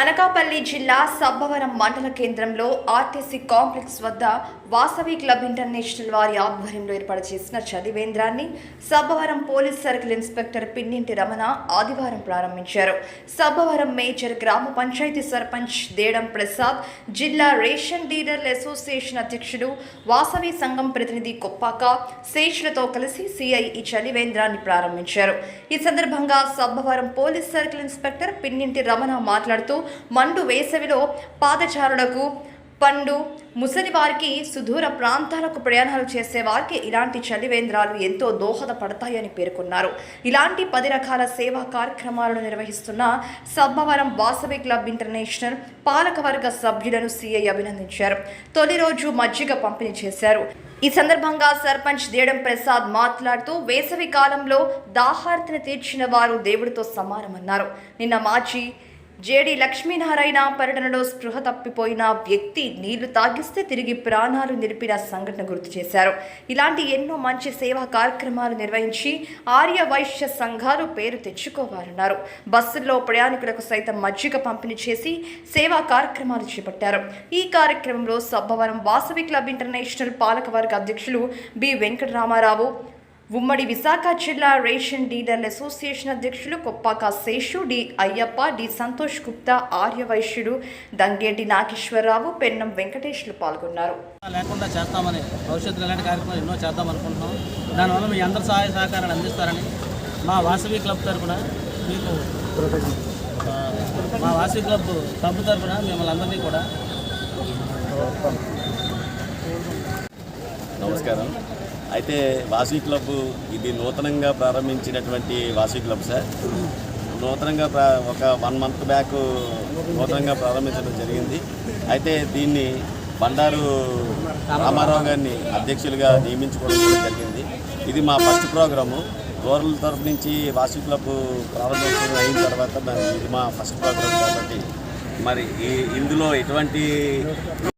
అనకాపల్లి జిల్లా సబ్బవరం మండల కేంద్రంలో ఆర్టీసీ కాంప్లెక్స్ వద్ద వాసవి క్లబ్ ఇంటర్నేషనల్ వారి ఆధ్వర్యంలో ఏర్పాటు చేసిన చదివేంద్రాన్ని Sabbavaram police circle inspector Pinninti Ramana ఆదివారం ప్రారంభించారు. సబ్బవరం మేజర్ గ్రామ పంచాయతీ సర్పంచ్ దేడం ప్రసాద్ జిల్లా రేషన్ డీలర్ల అసోసియేషన్ అధ్యక్షుడు వాసవి సంఘం ప్రతినిధి కొప్పాక శేషులతో కలిసి సిఐ ఈ చలివేంద్రాన్ని ప్రారంభించారు. ఈ సందర్భంగా Sabbavaram police circle inspector Pinninti Ramana మాట్లాడుతూ మండు వేసవిలో పాదచారులకు పండు ముసలి వారికి సుదూర ప్రాంతాలకు ప్రయాణాలు చేసే వారికి ఇలాంటి చలివేంద్రాలు ఎంతో దోహదపడతాయని పేర్కొన్నారు. ఇలాంటి పది రకాల సేవా కార్యక్రమాలను నిర్వహిస్తున్న సబ్బవరం వాసవి క్లబ్ ఇంటర్నేషనల్ పాలకవర్గ సభ్యులను సీఐ అభినందించారు. తొలి రోజు మజ్జిగ పంపిణీ చేశారు. ఈ సందర్భంగా సర్పంచ్ దేడం ప్రసాద్ మాట్లాడుతూ వేసవి కాలంలో దాహార్తిని తీర్చిన వారు దేవుడితో సమానమన్నారు. నిన్న మాజీ జేడి లక్ష్మీనారాయణ పర్యటనలో స్పృహ తప్పిపోయిన వ్యక్తి నీళ్ళు తాగిస్తే తిరిగి ప్రాణాలు నిలిపిన సంఘటన గుర్తు చేశారు. ఇలాంటి ఎన్నో మంచి సేవా కార్యక్రమాలు నిర్వహించి ఆర్య వైశ్య సంఘాలు పేరు తెచ్చుకోవాలన్నారు. బస్సుల్లో ప్రయాణికులకు సైతం మజ్జిగ పంపిణీ చేసి సేవా కార్యక్రమాలు చేపట్టారు. ఈ కార్యక్రమంలో సబ్బవరం వాసవి క్లబ్ ఇంటర్నేషనల్ పాలకవర్గ అధ్యక్షులు బి వెంకటరామారావు ఉమ్మడి విశాఖ జిల్లా రేషన్ డీలర్ల అసోసియేషన్ అధ్యక్షులు కొప్పాక శేషు డి అయ్యప్ప డి సంతోష్ గుప్తా ఆర్యవైశ్యుడు దంగేటి నాగేశ్వరరావు పెన్నం వెంకటేష్లు పాల్గొన్నారు. లేకుండా చేస్తామని భవిష్యత్తులో ఇలాంటి కార్యక్రమాలు ఎన్నో చేద్దాం అనుకుంటున్నాం. దానివల్ల మీ అందరి సహాయ సహకారాలు అందిస్తారని మా వాసవి క్లబ్ తరఫున మీకు మా వాసవి క్లబ్ క్లబ్ తరఫున మిమ్మల్ని అందరినీ కూడా నమస్కారం. అయితే వాసీ క్లబ్ ఇది నూతనంగా ప్రారంభించినటువంటి వాసీ క్లబ్ సార్. నూతనంగా ప్రా ఒక వన్ మంత్ బ్యాక్ నూతనంగా ప్రారంభించడం జరిగింది. అయితే దీన్ని బండారు రామారావు గారిని అధ్యక్షులుగా నియమించుకోవడం కూడా జరిగింది. ఇది మా ఫస్ట్ ప్రోగ్రాము. రూరల్ తరఫు నుంచి వాసీ క్లబ్ ప్రారంభించడం అయిన తర్వాత ఇది మా ఫస్ట్ ప్రోగ్రామ్ కాబట్టి మరి ఈ ఇందులో ఎటువంటి